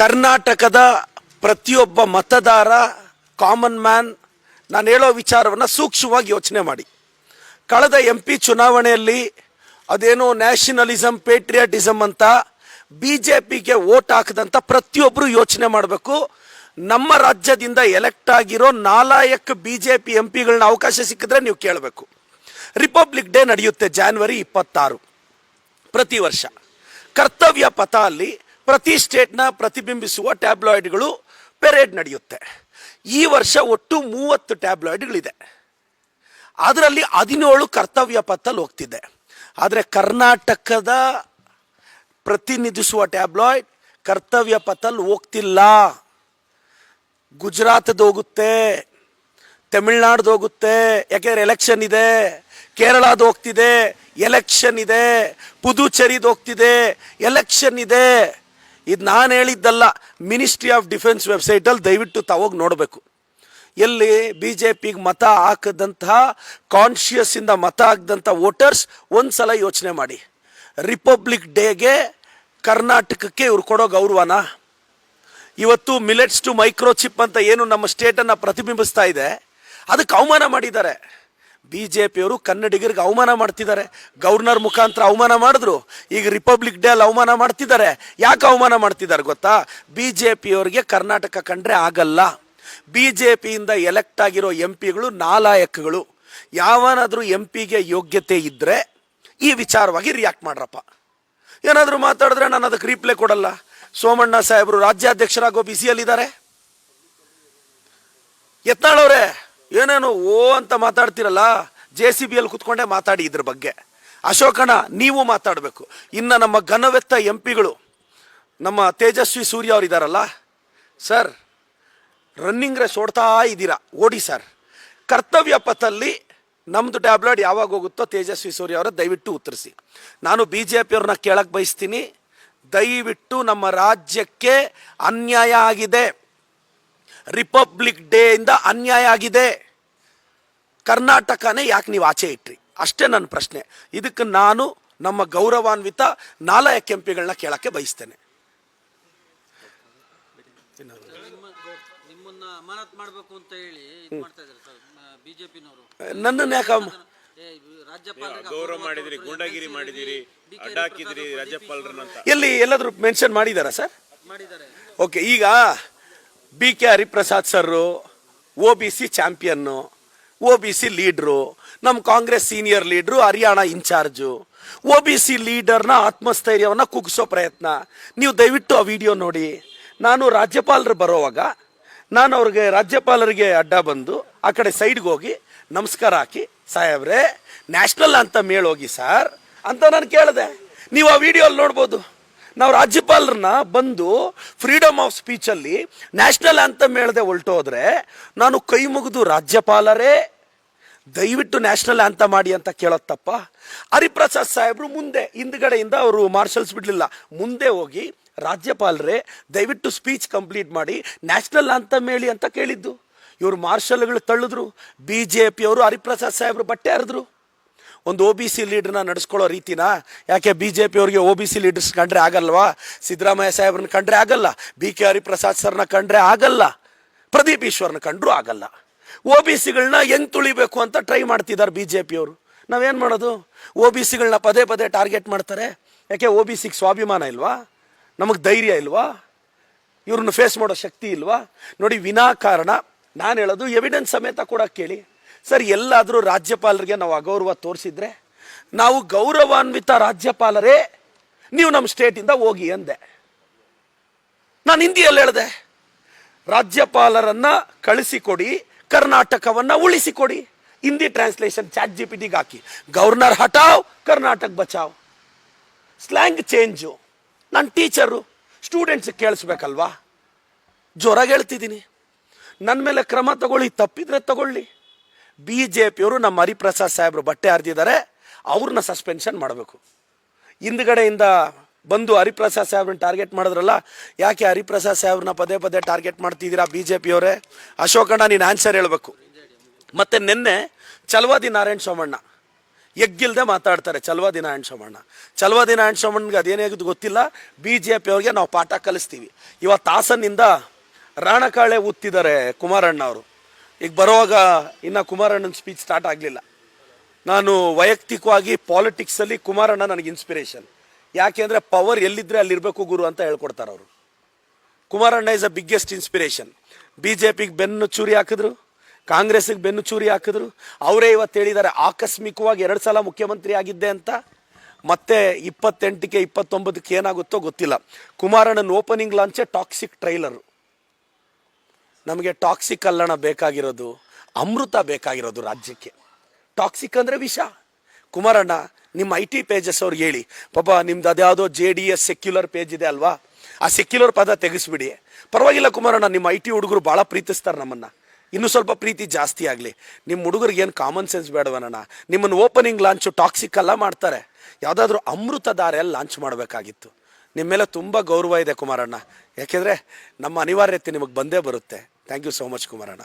ಕರ್ನಾಟಕದ ಪ್ರತಿಯೊಬ್ಬ ಮತದಾರ ಕಾಮನ್ ಮ್ಯಾನ್ ನಾನು ಹೇಳೋ ವಿಚಾರವನ್ನು ಸೂಕ್ಷ್ಮವಾಗಿ ಯೋಚನೆ ಮಾಡಿ. ಕಳೆದ ಎಂ ಪಿ ಚುನಾವಣೆಯಲ್ಲಿ ಅದೇನೋ ನ್ಯಾಷನಲಿಸಂ ಪೇಟ್ರಿಯಾಟಿಸಮ್ ಅಂತ ಬಿ ಜೆ ಪಿಗೆ ವೋಟ್ ಹಾಕದಂಥ ಪ್ರತಿಯೊಬ್ಬರು ಯೋಚನೆ ಮಾಡಬೇಕು. ನಮ್ಮ ರಾಜ್ಯದಿಂದ ಎಲೆಕ್ಟ್ ಆಗಿರೋ ನಾಲಾಯಕ್ ಬಿ ಜೆ ಪಿ ಎಂ ಪಿಗಳನ್ನ ಅವಕಾಶ ಸಿಕ್ಕಿದ್ರೆ ನೀವು ಕೇಳಬೇಕು. ರಿಪಬ್ಲಿಕ್ ಡೇ ನಡೆಯುತ್ತೆ ಜಾನ್ವರಿ ಇಪ್ಪತ್ತಾರು, ಪ್ರತಿ ವರ್ಷ. ಕರ್ತವ್ಯ ಪಥ ಅಲ್ಲಿ ಪ್ರತಿ ಸ್ಟೇಟ್ನ ಪ್ರತಿಬಿಂಬಿಸುವ ಟ್ಯಾಬ್ಲಾಯ್ಡ್ಗಳು ಪೆರೇಡ್ ನಡೆಯುತ್ತೆ. ಈ ವರ್ಷ ಒಟ್ಟು ಮೂವತ್ತು ಟ್ಯಾಬ್ಲಾಯ್ಡ್ಗಳಿದೆ. ಅದರಲ್ಲಿ ಹದಿನೇಳು ಕರ್ತವ್ಯ ಪಥಲ್ಲಿ ಹೋಗ್ತಿದೆ. ಆದರೆ ಕರ್ನಾಟಕದ ಪ್ರತಿನಿಧಿಸುವ ಟ್ಯಾಬ್ಲಾಯ್ಡ್ ಕರ್ತವ್ಯ ಪಥಲ್ಲಿ ಹೋಗ್ತಿಲ್ಲ. ಗುಜರಾತದ ಹೋಗುತ್ತೆ, ತಮಿಳ್ನಾಡ್ದು ಹೋಗುತ್ತೆ, ಯಾಕೆಂದ್ರೆ ಎಲೆಕ್ಷನ್ ಇದೆ, ಕೇರಳದ ಹೋಗ್ತಿದೆ ಎಲೆಕ್ಷನ್ ಇದೆ ಪುದುಚೇರಿದು ಹೋಗ್ತಿದೆ ಎಲೆಕ್ಷನ್ ಇದೆ. ಇದು ನಾನು ಹೇಳಿದ್ದಲ್ಲ ಮಿನಿಸ್ಟ್ರಿ ಆಫ್ ಡಿಫೆನ್ಸ್ ವೆಬ್ಸೈಟಲ್ಲಿ ದಯವಿಟ್ಟು ತಾವೋಗಿ ನೋಡಬೇಕು. ಎಲ್ಲಿ ಬಿ ಜೆ ಪಿಗೆ ಮತ ಹಾಕದಂತಹ ಕಾನ್ಷಿಯಸ್ ಇಂದ ಮತ ಹಾಕದಂಥ ವೋಟರ್ಸ್ ಒಂದ್ಸಲ ಯೋಚನೆ ಮಾಡಿ. ರಿಪಬ್ಲಿಕ್ ಡೇಗೆ ಕರ್ನಾಟಕಕ್ಕೆ ಇವ್ರು ಕೊಡೋ ಗೌರವನ? ಇವತ್ತು ಮಿಲೆಟ್ಸ್ ಟು ಮೈಕ್ರೋಚಿಪ್ ಅಂತ ಏನು ನಮ್ಮ ಸ್ಟೇಟನ್ನು ಪ್ರತಿಬಿಂಬಿಸ್ತಾ ಇದೆ, ಅದಕ್ಕೆ ಅವಮಾನ ಮಾಡಿದ್ದಾರೆ. ಬಿ ಜೆ ಪಿಯವರು ಕನ್ನಡಿಗರಿಗೆ ಅವಮಾನ ಮಾಡ್ತಿದ್ದಾರೆ. ಗವರ್ನರ್ ಮುಖಾಂತರ ಅವಮಾನ ಮಾಡಿದ್ರು. ಈಗ ರಿಪಬ್ಲಿಕ್ ಡೇ ಅಲ್ಲಿ ಅವಮಾನ ಮಾಡ್ತಿದ್ದಾರೆ. ಯಾಕೆ ಅವಮಾನ ಮಾಡ್ತಿದ್ದಾರೆ ಗೊತ್ತಾ? ಬಿ ಜೆ ಪಿಯವರಿಗೆ ಕರ್ನಾಟಕ ಕಂಡ್ರೆ ಆಗಲ್ಲ. ಬಿ ಜೆ ಪಿಯಿಂದ ಎಲೆಕ್ಟ್ ಆಗಿರೋ ಎಂ ಪಿಗಳು ನಾಲಾಯಕಗಳು. ಯಾವನಾದರೂ ಎಂ ಪಿಗೆ ಯೋಗ್ಯತೆ ಇದ್ದರೆ ಈ ವಿಚಾರವಾಗಿ ರಿಯಾಕ್ಟ್ ಮಾಡ್ರಪ್ಪ. ಏನಾದರೂ ಮಾತಾಡಿದ್ರೆ ನಾನು ಅದಕ್ಕೆ ರೀಪ್ಲೇ ಕೊಡಲ್ಲ. ಸೋಮಣ್ಣ ಸಾಹೇಬರು ರಾಜ್ಯಾಧ್ಯಕ್ಷರಾಗೋ ಬಿಸಿಯಲ್ಲಿದ್ದಾರೆ. ಯತ್ನಾಳವ್ರೆ ಏನೇನು ಓ ಅಂತ ಮಾತಾಡ್ತಿರಲ್ಲ, ಜೆ ಸಿ ಬಿಯಲ್ಲಿ ಕುತ್ಕೊಂಡೇ ಮಾತಾಡಿ ಇದ್ರ ಬಗ್ಗೆ. ಅಶೋಕಣ ನೀವು ಮಾತಾಡಬೇಕು. ಇನ್ನು ನಮ್ಮ ಘನವೆತ್ತ ಎಂ ಪಿಗಳು, ನಮ್ಮ ತೇಜಸ್ವಿ ಸೂರ್ಯ ಅವ್ರು ಇದ್ದಾರಲ್ಲ ಸರ್ ರನ್ನಿಂಗ್ ರೇಸ್ ಓಡ್ತಾ ಇದ್ದೀರಾ. ಓಡಿ, ಸರ್. ಕರ್ತವ್ಯ ಪಥಲ್ಲಿ ನಮ್ಮದು ಟ್ಯಾಬ್ಲೆಟ್ ಯಾವಾಗ ಹೋಗುತ್ತೋ ತೇಜಸ್ವಿ ಸೂರ್ಯ ಅವರ ದಯವಿಟ್ಟು ಉತ್ತರಿಸಿ. ನಾನು ಬಿ ಜೆ ಪಿಯವ್ರನ್ನ ಕೇಳಕ್ಕೆ ಬಯಸ್ತೀನಿ. ದಯವಿಟ್ಟು ನಮ್ಮ ರಾಜ್ಯಕ್ಕೆ ಅನ್ಯಾಯ ಆಗಿದೆ. ರಿಪಬ್ಲಿಕ್ ಡೇ ಇಂದ ಅನ್ಯಾಯ ಆಗಿದೆ. ಕರ್ನಾಟಕನೇ ಯಾಕೆ ನೀವು ಆಚೆ ಇಟ್ರಿ? ಅಷ್ಟೇ ನನ್ನ ಪ್ರಶ್ನೆ. ಇದಕ್ಕೆ ನಾನು ನಮ್ಮ ಗೌರವಾನ್ವಿತ ನಾಲಯ ಕೆಂಪಿಗಳನ್ನ ಕೇಳಕ್ಕೆ ಬಯಸ್ತೇನೆ. ನಿಮ್ಮ ನಿಮ್ಮನ್ನ ಅಮಾನತ್ ಮಾಡಬೇಕು ಅಂತ ಹೇಳಿ ಇದು ಮಾಡ್ತಾ ಇದ್ದಾರೆ ಸರ್ ಬಿಜೆಪಿನವರು. ನನ್ನನ್ನು ಯಾಕೆ ಅವ್- ಗೌರವ ಮಾಡಿದಿರಿ ಗೂಂಡಾಗಿರಿ ಮಾಡಿದಿರಿ ಅಡ್ಡ ಹಾಕಿದಿರಿ ರಾಜ್ಯಪಾಲರನ್ನಂತ. ಎಲ್ಲಿ ಎಲ್ಲಾದ್ರೂ ಮೆನ್ಷನ್ ಮಾಡಿದಾರಾ ಸರ್? ಮಾಡಿದ್ದಾರೆ. ಓಕೆ ಈಗ B K Hariprasad sir, O B C champion O B C leader, ನಮ್ಮ Congress senior leader, Haryana in-charge. O B C ಲೀಡರ್ನ ಆತ್ಮಸ್ಥೈರ್ಯವನ್ನು ಕುಗ್ಸೋ ಪ್ರಯತ್ನ. ನೀವು ದಯವಿಟ್ಟು ಆ ವಿಡಿಯೋ ನೋಡಿ. ನಾನು ರಾಜ್ಯಪಾಲರು ಬರೋವಾಗ ನಾನು ಅವ್ರಿಗೆ ರಾಜ್ಯಪಾಲರಿಗೆ ಅಡ್ಡ ಬಂದು ಆ ಕಡೆ ಸೈಡ್ಗೆ ಹೋಗಿ ನಮಸ್ಕಾರ ಹಾಕಿ, ಸಾಹೇಬ್ರೆ ನ್ಯಾಷನಲ್ ಅಂತ ಮೇಳೋಗಿ ಸರ್ ಅಂತ ನಾನು ಕೇಳಿದೆ. ನೀವು ಆ ವಿಡಿಯೋಲ್ಲಿ ನೋಡ್ಬೋದು. ನಾವು ರಾಜ್ಯಪಾಲರನ್ನ ಬಂದು ಫ್ರೀಡಮ್ ಆಫ್ ಸ್ಪೀಚಲ್ಲಿ ನ್ಯಾಷನಲ್ ಅಂತ ಹೇಳ್ದೆ ಹೊಲ್ಟೋದ್ರೆ ನಾನು ಕೈ ಮುಗಿದು ರಾಜ್ಯಪಾಲರೇ, ದಯವಿಟ್ಟು ನ್ಯಾಷನಲ್ ಅಂತ ಮಾಡಿ ಅಂತ ಕೇಳತ್ತಪ್ಪ ತಪ್ಪ. ಹರಿಪ್ರಸಾದ್ ಸಾಹೇಬ್ರು ಮುಂದೆ, ಹಿಂದ್ಗಡೆಯಿಂದ ಅವರು ಮಾರ್ಷಲ್ಸ್ ಬಿಡಲಿಲ್ಲ. ಮುಂದೆ ಹೋಗಿ ರಾಜ್ಯಪಾಲರೇ, ದಯವಿಟ್ಟು ಸ್ಪೀಚ್ ಕಂಪ್ಲೀಟ್ ಮಾಡಿ ನ್ಯಾಷನಲ್ ಅಂತ ಮೇಳಿ ಅಂತ ಕೇಳಿದ್ದು. ಇವರು ಮಾರ್ಷಲ್ಗಳು ತಳ್ಳಿದ್ರು. ಬಿ ಜೆ ಪಿಯವರು ಹರಿಪ್ರಸಾದ್ ಸಾಹೇಬ್ರು ಬಟ್ಟೆ ಹರಿದ್ರು. ಒಂದು ಒ ಬಿ ಸಿ ಲೀಡ್ರನ್ನ ನಡೆಸ್ಕೊಳ್ಳೋ ರೀತಿನ, ಯಾಕೆ ಬಿ ಜೆ ಪಿಯವ್ರಿಗೆ ಒ ಬಿ ಸಿ ಲೀಡರ್ಸ್ ಕಂಡ್ರೆ ಆಗಲ್ವಾ? ಸಿದ್ದರಾಮಯ್ಯ ಸಾಹೇಬ್ರನ್ನ ಕಂಡ್ರೆ ಆಗಲ್ಲ ಬಿ ಕೆ ಹರಿಪ್ರಸಾದ್ ಸರ್ನ ಕಂಡ್ರೆ ಆಗಲ್ಲ, ಪ್ರದೀಪ್ ಈಶ್ವರ್ನ ಕಂಡ್ರೂ ಆಗಲ್ಲ. ಒ ಬಿ ಸಿಗಳನ್ನ ಹೆಂಗೆ ತುಳಿಬೇಕು ಅಂತ ಟ್ರೈ ಮಾಡ್ತಿದ್ದಾರೆ ಬಿ ಜೆ ಪಿಯವರು ನಾವೇನು ಮಾಡೋದು? ಒ ಬಿ ಸಿಗಳನ್ನ ಪದೇ ಪದೇ ಟಾರ್ಗೆಟ್ ಮಾಡ್ತಾರೆ. ಯಾಕೆ ಒ ಬಿ ಸಿಗೆ ಸ್ವಾಭಿಮಾನ ಇಲ್ವಾ? ನಮಗೆ ಧೈರ್ಯ ಇಲ್ವಾ? ಇವ್ರನ್ನ ಫೇಸ್ ಮಾಡೋ ಶಕ್ತಿ ಇಲ್ವಾ? ನೋಡಿ ವಿನಾಕಾರಣ. ನಾನು ಹೇಳೋದು ಎವಿಡೆನ್ಸ್ ಸಮೇತ ಕೂಡ ಕೇಳಿ. ಸರ್, ಎಲ್ಲಾದರೂ ರಾಜ್ಯಪಾಲರಿಗೆ ನಾವು ಅಗೌರವ ತೋರಿಸಿದ್ರೆ, ನಾವು ಗೌರವಾನ್ವಿತ ರಾಜ್ಯಪಾಲರೇ, ನೀವು ನಮ್ಮ ಸ್ಟೇಟಿಂದ ಹೋಗಿ ಅಂದೆ. ನಾನು ಹಿಂದಿಯಲ್ಲಿ ಹೇಳಿದೆ, ರಾಜ್ಯಪಾಲರನ್ನು ಕಳಿಸಿಕೊಡಿ, ಕರ್ನಾಟಕವನ್ನು ಉಳಿಸಿಕೊಡಿ. Hindi translation chat G P ಟಿಗೆ ಹಾಕಿ. ಗವರ್ನರ್ ಹಟಾವ್, ಕರ್ನಾಟಕ ಬಚಾವ್. ಸ್ಲ್ಯಾಂಗ್ ಚೇಂಜು ನನ್ನ ಟೀಚರು ಸ್ಟೂಡೆಂಟ್ಸ್ ಕೇಳಿಸ್ಬೇಕಲ್ವಾ? ಜ್ವರಾಗಿ ಹೇಳ್ತಿದ್ದೀನಿ. ನನ್ನ ಮೇಲೆ ಕ್ರಮ ತಗೊಳ್ಳಿ, ತಪ್ಪಿದ್ರೆ ತಗೊಳ್ಳಿ. ಬಿ ಜೆ ಪಿಯವರು ನಮ್ಮ ಹರಿಪ್ರಸಾದ್ ಸಾಹೇಬರು ಬಟ್ಟೆ ಹರಿದಿದ್ದಾರೆ, ಅವ್ರನ್ನ ಸಸ್ಪೆನ್ಷನ್ ಮಾಡಬೇಕು. ಹಿಂದ್ಗಡೆಯಿಂದ ಬಂದು ಹರಿಪ್ರಸಾದ್ ಸಾಹೇಬ್ರನ್ನ ಟಾರ್ಗೆಟ್ ಮಾಡಿದ್ರಲ್ಲ, ಯಾಕೆ ಹರಿಪ್ರಸಾದ್ ಸಾಹೇಬ್ರನ್ನ ಪದೇ ಪದೇ ಟಾರ್ಗೆಟ್ ಮಾಡ್ತಿದ್ದೀರಾ ಬಿ ಜೆ ಪಿಯವರೇ ಅಶೋಕಣ್ಣ ನೀನು ಆನ್ಸರ್ ಹೇಳಬೇಕು. ಮತ್ತೆ ನಿನ್ನೆ ಚಲವಾದಿ ನಾರಾಯಣ ಸೋಮಣ್ಣ, ಎಗ್ಗಿಲ್ದೆ ಮಾತಾಡ್ತಾರೆ ಚಲವಾದಿ ನಾರಾಯಣ ಸೋಮಣ್ಣ. ಚಲವಾದಿ ನಾರಾಯಣ ಸೋಮಣ್ಣಗೆ ಅದೇನಾಗಿದ್ದು ಗೊತ್ತಿಲ್ಲ ಬಿ ಜೆ ಪಿಯವ್ರಿಗೆ ನಾವು ಪಾಠ ಕಲಿಸ್ತೀವಿ. ಇವತ್ತು ಹಾಸನ್ನಿಂದ ರಾಣಕಾಳೆ ಊತ್ತಿದ್ದಾರೆ ಕುಮಾರಣ್ಣ ಅವರು. ಈಗ ಬರುವಾಗ ಇನ್ನು ಕುಮಾರಣ್ಣನ ಸ್ಪೀಚ್ ಸ್ಟಾರ್ಟ್ ಆಗಲಿಲ್ಲ. ನಾನು ವೈಯಕ್ತಿಕವಾಗಿ ಪಾಲಿಟಿಕ್ಸಲ್ಲಿ ಕುಮಾರಣ್ಣ ನನಗೆ ಇನ್ಸ್ಪಿರೇಷನ್ ಯಾಕೆಂದರೆ ಪವರ್ ಎಲ್ಲಿದ್ದರೆ ಅಲ್ಲಿರಬೇಕು ಗುರು ಅಂತ ಹೇಳ್ಕೊಡ್ತಾರೆ ಅವರು. Kumaranna is a biggest inspiration B J ಪಿಗೆ ಬೆನ್ನು ಚೂರಿ ಹಾಕಿದ್ರು ಕಾಂಗ್ರೆಸ್ಗೆ ಬೆನ್ನು ಚೂರಿ ಹಾಕಿದ್ರು. ಅವರೇ ಇವತ್ತು ಹೇಳಿದ್ದಾರೆ, ಆಕಸ್ಮಿಕವಾಗಿ ಎರಡು ಸಲ ಮುಖ್ಯಮಂತ್ರಿ ಆಗಿದ್ದೆ ಅಂತ. ಮತ್ತೆ ಇಪ್ಪತ್ತೆಂಟಕ್ಕೆ, ಇಪ್ಪತ್ತೊಂಬತ್ತಕ್ಕೆ ಏನಾಗುತ್ತೋ ಗೊತ್ತಿಲ್ಲ. ಕುಮಾರಣ್ಣನ ಓಪನಿಂಗ್ ಲಾಂಚೆ ಟಾಕ್ಸಿಕ್ ಟ್ರೈಲರು ನಮಗೆ ಟಾಕ್ಸಿಕ್ ಅಲ್ಲಣ ಬೇಕಾಗಿರೋದು, ಅಮೃತ ಬೇಕಾಗಿರೋದು ರಾಜ್ಯಕ್ಕೆ. ಟಾಕ್ಸಿಕ್ ಅಂದರೆ ವಿಷ. ಕುಮಾರಣ್ಣ, ನಿಮ್ಮ ಐ ಟಿ ಪೇಜಸ್ ಅವ್ರಿಗೆ ಹೇಳಿ ಪಾಪ ನಿಮ್ದು ಅದ್ಯಾವುದೋ J D S secular page ಇದೆ ಅಲ್ವಾ? ಆ ಸೆಕ್ಯುಲರ್ ಪದ ತೆಗೆಸ್ಬಿಡಿ. ಪರವಾಗಿಲ್ಲ ಕುಮಾರಣ್ಣ, ನಿಮ್ಮ ಐ ಟಿ ಹುಡುಗರು ಭಾಳ ಪ್ರೀತಿಸ್ತಾರೆ ನಮ್ಮನ್ನು. ಇನ್ನೂ ಸ್ವಲ್ಪ ಪ್ರೀತಿ ಜಾಸ್ತಿ ಆಗಲಿ. ನಿಮ್ಮ ಹುಡುಗರಿಗೆ ಏನು ಕಾಮನ್ ಸೆನ್ಸ್ ಬೇಡವನಣ್ಣ? ನಿಮ್ಮನ್ನು ಓಪನಿಂಗ್ ಲಾಂಚು ಟಾಕ್ಸಿಕ್ ಎಲ್ಲ ಮಾಡ್ತಾರೆ. ಯಾವುದಾದ್ರೂ ಅಮೃತ ದಾರೆಯಲ್ಲಿ ಲಾಂಚ್ ಮಾಡಬೇಕಾಗಿತ್ತು. ನಿಮ್ಮ ಮೇಲೆ ತುಂಬ ಗೌರವ ಇದೆ ಕುಮಾರಣ್ಣ. ಯಾಕೆಂದರೆ ನಮ್ಮ ಅನಿವಾರ್ಯತೆ ನಿಮಗೆ ಬಂದೇ ಬರುತ್ತೆ. Thank you so much Kumaranna